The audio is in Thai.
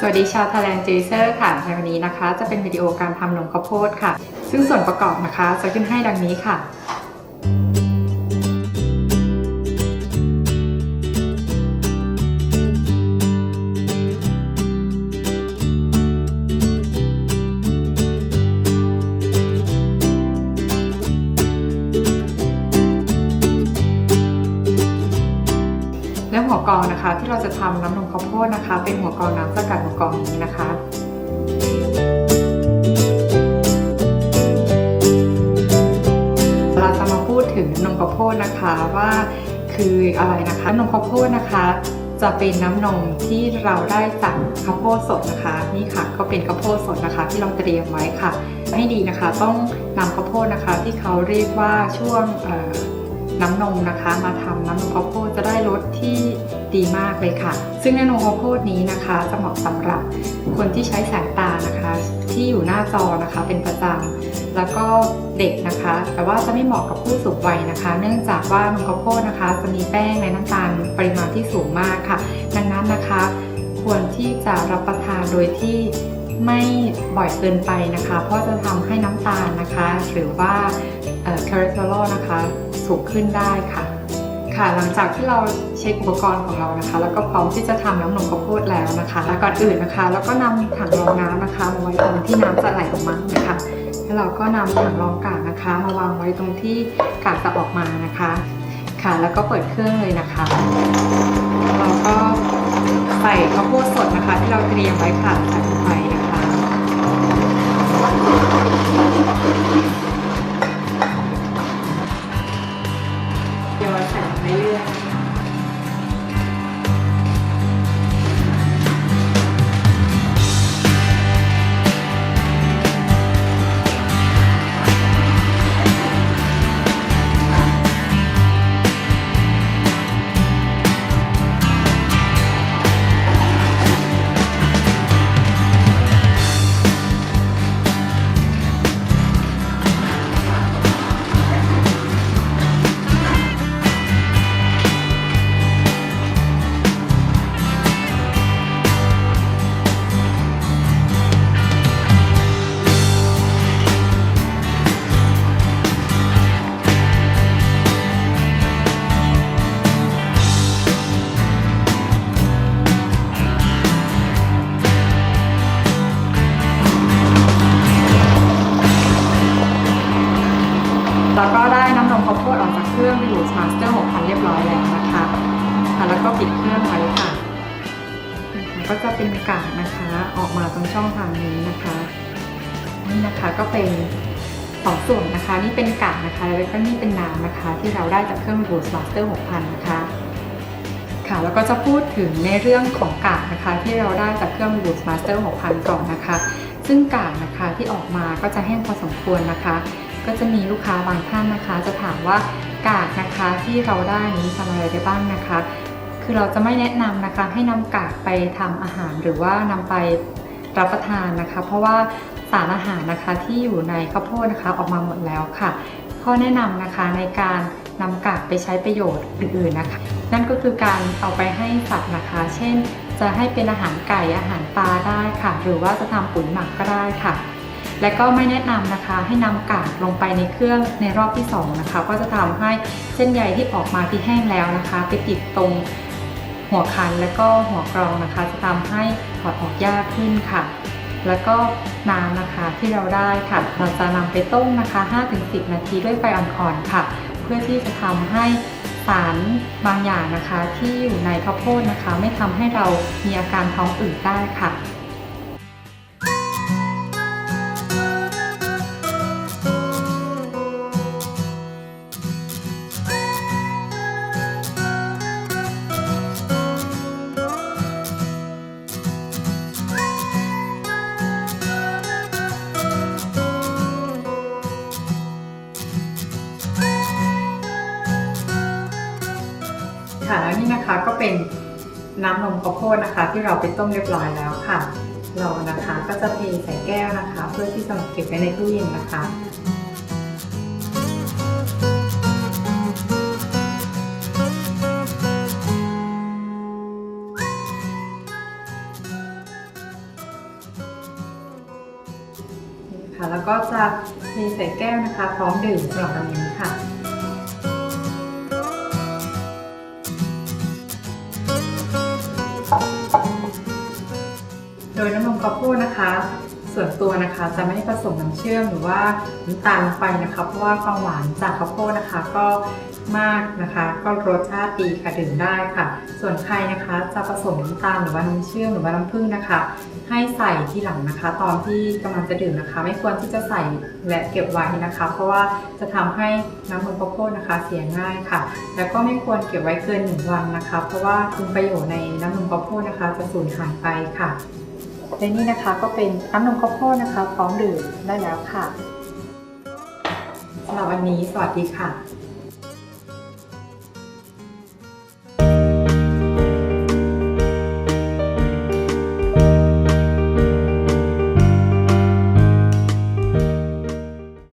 สวัสดีชาว Thailand Juicer ค่ะ ในวันนี้นะคะ จะเป็นวิดีโอการทำนมข้าวโพดค่ะ ซึ่งส่วนประกอบนะคะจะขึ้นให้ดังนี้ค่ะ กรองนะคะ ที่เราจะทำน้ำนมข้าวโพดนะคะ เป็นหัวกรองน้ำสกัดหัวกรองนี้นะคะเราจะมาพูดถึงน้ำนมข้าวโพดนะคะว่าคืออะไรนะคะน้ำนมข้าวโพดนะคะ จะเป็นน้ำนมที่เราได้จากข้าวโพดสดนะคะนี่ค่ะก็เป็นข้าวโพดสดนะคะ ที่เราเตรียมไว้ค่ะ ให้ดีนะคะต้องนำข้าวโพดนะคะ ที่เขาเรียกว่าช่วงน้ำนมนะคะ มาทำน้ำนมข้าวโพดจะได้รสที่ ดีมากเลยค่ะ ซึ่งน้ำนมข้าวโพดนี้นะคะจะเหมาะสำหรับคนที่ใช้สายตานะคะ ที่อยู่หน้าจอนะคะเป็นประจำแล้วก็เด็กนะคะ แต่ว่าจะไม่เหมาะกับผู้สูงวัยนะคะ เนื่องจากว่านมข้าวโพดนะคะจะมีแป้งและน้ำตาลปริมาณที่สูงมากค่ะ ดังนั้นนะคะ ควรที่จะรับประทานโดยที่ไม่บ่อยเกินไปนะคะ เพราะจะทำให้น้ำตาลนะคะ หรือว่าคอเลสเตอรอลนะคะสูงขึ้นได้ค่ะ ค่ะ หลังจากที่เราเช็คอุปกรณ์ของเรานะคะ แล้วก็พร้อมที่จะทำน้ำนมข้าวโพดแล้วนะคะแล้วก่อนอื่นนะคะ แล้วก็นำถังรองน้ำนะคะมาไว้ตรงที่น้ำจะไหลออกมานะคะแล้วเราก็นำถังรองกากนะคะ มาวางไว้ตรงที่กากจะออกมานะคะ ค่ะ แล้วก็เปิดเครื่องเลยนะคะเราก็ใส่ข้าวโพดสดนะคะ ที่เราเตรียมไว้ค่ะใส่ลงไปนะคะ น แล้วก็ได้น้ำนมข้าวโพดออกจากเครื่องไปอยู่มาสเตอร์6,000 เรียบร้อยแล้วนะคะค่ะแล้วก็ปิดเครื่องไว้ค่ะ ก็จะเป็นกากนะคะ ออกมาตรงช่องทางนี้นะคะ นี่นะคะก็เป็นสองส่วนนะคะ นี่เป็นกากนะคะ แล้วก็นี่เป็นน้ำนะคะ ที่เราได้จากเครื่องบูสมาสเตอร์6,000 นะคะ ค่ะแล้วก็จะพูดถึงในเรื่องของกากนะคะ ที่เราได้จากเครื่องบูสมาสเตอร์6,000 ก่อนนะคะ ซึ่งกากนะคะที่ออกมาก็จะแห้งพอสมควรนะคะ ก็จะมีลูกค้าบางท่านนะคะ จะถามว่ากากนะคะที่เราได้นี้ทำอะไรได้บ้างนะคะ คือเราจะไม่แนะนำนะคะให้นำกากไปทำอาหารหรือว่านำไปรับประทานนะคะ เพราะว่าสารอาหารนะคะที่อยู่ในข้าวโพดนะคะออกมาหมดแล้วค่ะ ข้อแนะนำนะคะในการนำกากไปใช้ประโยชน์อื่นๆนะคะ นั่นก็คือการเอาไปให้สัตว์นะคะ เช่น จะให้เป็นอาหารไก่อาหารปลาได้ค่ะ หรือว่าจะทำปุ๋ยหมักก็ได้ค่ะ และก็ไม่แนะนำนะคะให้นำกากลงไปในเครื่องในรอบที่2นะคะก็จะทำให้เส้นใยที่ออกมาที่แห้งแล้วนะคะ ไปติดตรงหัวคันและก็หัวกรองนะคะ จะทำให้ถอดออกยากขึ้นค่ะ แล้วก็น้ำนะคะที่เราได้ค่ะ เราจะนำไปต้มนะคะ 5-10 นาทีด้วยไฟอ่อนๆค่ะ เพื่อที่จะทำให้สารบางอย่างนะคะ ที่อยู่ในข้าวโพดนะคะ ไม่ทำให้เรามีอาการท้องอืดได้ค่ะค่ะ็นน้ำนมข้าวโพดนะคะ ที่เราไปต้มเรียบร้อยแล้วค่ะ เรานะคะก็จะเทใส่แก้วนะคะ เพื่อที่จะเก็บไว้ในตู้เย็นนะคะค่ะแล้วก็จะเทใส่แก้วนะคะ พร้อมดื่มสำหรับวันนี้ค่ะ โดยน้ำนมข้าวโพดนะคะ ส่วนตัวนะคะจะไม่ผสมน้ำเชื่อมหรือว่าน้ำตาลลงไปนะคะเพราะว่าความหวานจากข้าวโพดนะคะ ก็มากนะคะ ก็รสชาติดีค่ะดื่มได้ค่ะ ส่วนใครนะคะจะผสมน้ำตาลหรือว่าน้ำเชื่อมหรือว่าน้ำผึ้งนะคะ ให้ใส่ที่หลังนะคะ ตอนที่กำลังจะดื่มนะคะ ไม่ควรที่จะใส่และเก็บไว้นะคะ เพราะว่าจะทำให้น้ำนมข้าวโพดนะคะ เสียง่ายค่ะ แล้วก็ไม่ควรเก็บไว้เกินหนึ่งวันนะคะ เพราะว่าคุณประโยชน์ในน้ำนมข้าวโพดนะคะ จะสูญหายไปค่ะ และนี่นะคะก็เป็นน้ำนมข้าวโพดนะคะ พร้อมดื่มได้แล้วค่ะสำหรับวันนี้สวัสดีค่ะ